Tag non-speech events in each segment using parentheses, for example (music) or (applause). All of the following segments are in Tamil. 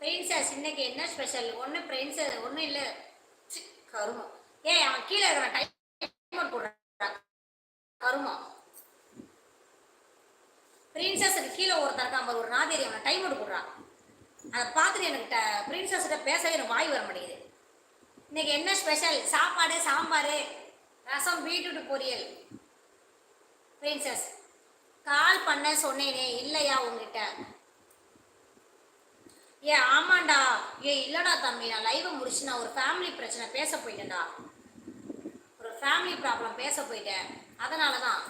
பிரின்சஸ் இன்னைக்கு என்ன ஸ்பெஷல் ஒன்று பிரின்சஸ் ஒன்றும் இல்லை. கருமம். ஏய் அவன் கீழே இருக்கிறான் டைம் போடுறான் கருமம். பிரின்சஸுக்கு கீழே ஒருத்தன் இருக்கான் ஒரு நாதேரி அவனை டைம் போடுறான் அதை பார்த்துட்டு எனக்கு ட- பிரின்சஸ் கிட்ட பேசவே எனக்கு வாய் வர மாட்டேங்குது. இன்னைக்கு என்ன ஸ்பெஷல் சாப்பாடு சாம்பார் ரசம் பீட்ரூட் பொரியல். பிரின்சஸ் கால் பண்ண சொன்னேனே இல்லையா உங்ககிட்ட ஏ ஆமாண்டா. ஏ இல்லடா தம்பி நான் லைவை முடிச்சு நான் ஒரு ஃபேமிலி பிரச்சனை பேச போயிட்டேன்டா. ஒரு ஃபேமிலி ப்ராப்ளம் பேச போயிட்டேன். அதனால தான்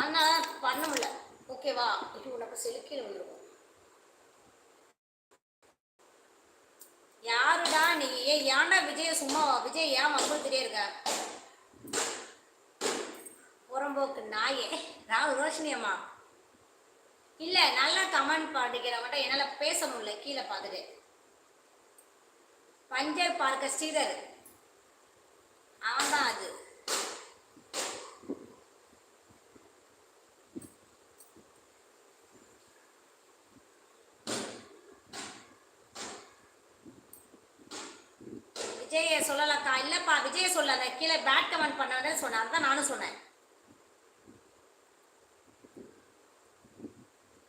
அதனால பண்ண முடியல. ஓகேவா இது உனக்கு செலுக்கில் வந்துருக்கும் யாருடா ஏ ஏன்டா விஜய சும்மா விஜய் ஏன் மம்பளத்திலே இருக்க புறம்போக்கு நாயே. ராகு ரோஷினி அம்மா. இல்ல நல்லா கமெண்ட் படிக்கிறவங்கள்ட்ட என்னால பேச முடியல. கீழே பார்த்துட்டு பஞ்சர் பார்க்க ஸ்ரீதர். அவன்தான் அது. விஜய சொல்லலக்கா. இல்லப்பா விஜய சொல்லல. கீழே பேட் கமெண்ட் பண்ணதான் சொன்னேன் அதான் நானும் சொன்னேன்.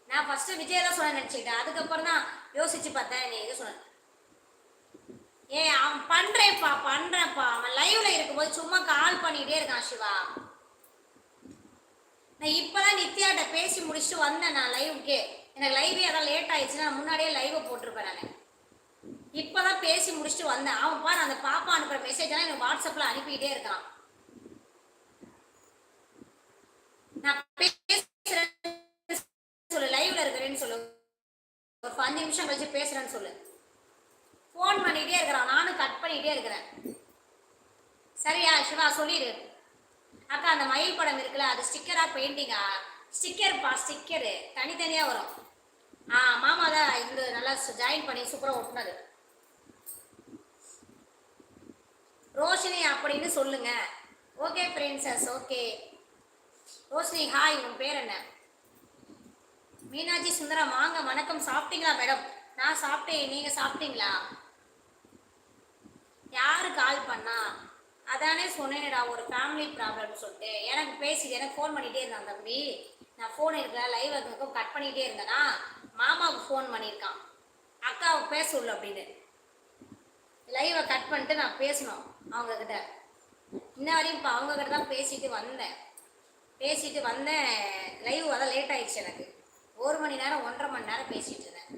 நான் ஃபர்ஸ்ட் விஜய் தான் சொன்ன நினைச்சுக்கிட்டேன். அதுக்கப்புறம் தான் யோசிச்சு பார்த்தேன். நீ இது சொன்ன? ஏ அவன் பண்றேன்ப்பா பண்றேன்ப்பா. அவன் லைவ்ல இருக்கும்போது சும்மா கால் பண்ணிட்டே இருக்கான் சிவா. நான் இப்பதான் நித்யாட்ட பேசி முடிச்சுட்டு வந்தேன் நான் லைவுக்கே எனக்கு லைவே அதான் லேட் ஆயிடுச்சுன்னா நான் முன்னாடியே லைவை போட்டிருப்பேன் நான். இப்பதான் பேசி முடிச்சுட்டு வந்தேன். அவன் பாரு அந்த பாப்பா அனுப்புற மெசேஜ் எல்லாம் எனக்கு வாட்ஸ்அப்ல அனுப்பிக்கிட்டே இருக்கான். நான் பேசுறேன் சொல்லு லைவ்ல இருக்கிறேன்னு சொல்லு. ஒரு பத்து நிமிஷம் கழிச்சு பேசுறேன்னு சொல்லு. ஃபோன் பண்ணிட்டே இருக்கிறான். நானும் கட் பண்ணிட்டே இருக்கிறேன். சரியா சிவா சொல்லிடு அக்கா அந்த மயில் படம் இருக்குல்ல அது ஸ்டிக்கரா பெயிண்டிங்கா ஸ்டிக்கர்ப்பா ஸ்டிக்கரு தனித்தனியா வரும். ஆ மாமா தான் இது நல்லா ஜாயின் பண்ணி சூப்பராக ஒட்டினது ரோஷினி அப்படின்னு சொல்லுங்க. Okay princess okay Roshini hi உன் பேர் என்ன? மீனாட்சி சுந்தரம் வாங்க வணக்கம். சாப்பிட்டீங்களா மேடம் நான் சாப்பிட்டேன். நீங்கள் சாப்பிட்டீங்களா? யார் கால் பண்ணா? அதானே சொன்னேனடா ஒரு ஃபேமிலி ப்ராப்ளம்னு சொல்லிட்டு. எனக்கு பேசிட்டு எனக்கு ஃபோன் பண்ணிகிட்டே இருந்தான் தம்பி. நான் ஃபோன் இருக்கல லைவ் இருக்கும் கட் பண்ணிகிட்டே இருந்தேனா மாமாவுக்கு ஃபோன் பண்ணியிருக்கான். அக்காவுக்கு பேச சொல்லு அப்படின்னு. லைவை கட் பண்ணிட்டு நான் பேசணும் அவங்கக்கிட்ட இன்ன வரையும் இப்போ அவங்கக்கிட்ட தான் பேசிட்டு வந்தேன். பேசிட்டு வந்தேன். லைவ் அதான் லேட் ஆயிடுச்சு எனக்கு. ஒரு மணி நேரம் ஒன்றரை மணி நேரம் பேசிட்டு இருந்தேன்.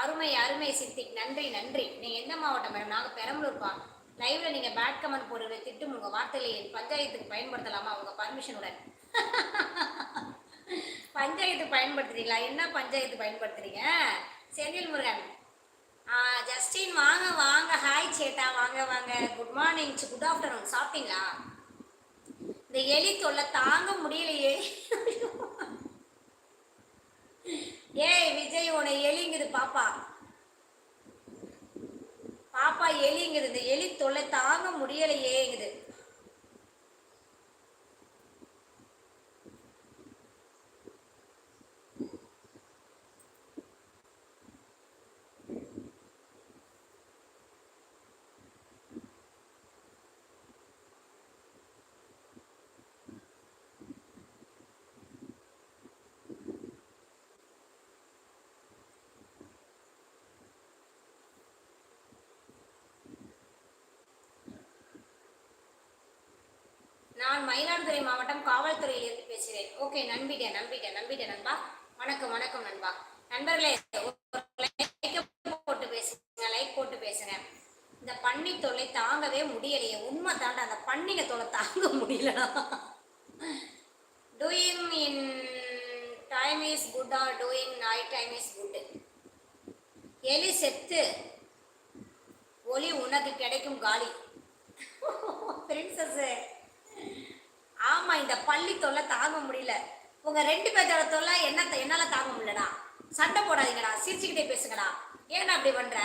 அருமை அருமை சித்திக். நன்றி நன்றி. நீங்கள் எந்த மாவட்டம் மேடம்? நாங்கள் பெரம்பலூர்ப்பா. லைவ்ல நீங்கள் பேட் கமெண்ட் போடுறது திட்டும் உங்கள் வார்த்தைகளை பஞ்சாயத்துக்கு பயன்படுத்தலாமா? உங்க பர்மிஷனுடன் (laughs) பஞ்சாயத்து பயன்படுத்துறீங்களா? என்ன பஞ்சாயத்து பயன்படுத்துறீங்க? செந்தில் முருகன். ஜஸ்டின் வாங்க வாங்க. ஹாய் சேட்டா. வாங்க வாங்க. குட் மார்னிங் குட் ஆஃப்டர்நூன் சாப்பிட்டீங்களா? இந்த எலி தொல்லை தாங்க முடியலையே. ஏய் விஜய் உன்னை எலிங்குது பாப்பா. பாப்பா எலிங்குது. இந்த எலி தொல்லை தாங்க முடியலையேங்குது. நான் மயிலாடுதுறை மாவட்டம் காவல்துறையிலிருந்து பேசுகிறேன். ஓகே நம்பிட்டேன் நம்பிட்டேன் நம்பிட்டேன் நண்பா. வணக்கம் வணக்கம் நண்பா. நண்பர்களே போட்டு பேசுங்க லைக் போட்டு பேசுங்க. இந்த பன்னி தொல்லை தாங்கவே முடியலையே. உண்மை தாண்டா அந்த பன்னிங்க தொல்லை தாங்க முடியலடா. Doing in time is good or doing night time is good எலி செத்து ஒளி உனக்கு கிடைக்கும் காலி. (laughs) பிரின்சஸ் ஆமா இந்த பள்ளி தொல்லை தாங்க முடியல. உங்க ரெண்டு பேர்த்தோட தொல்லை என்ன என்னால தாங்க முடியலடா. சண்டை போடாதீங்கடா சிரிச்சுக்கிட்டே பேசுங்கடா. ஏன்னா அப்படி பண்ற?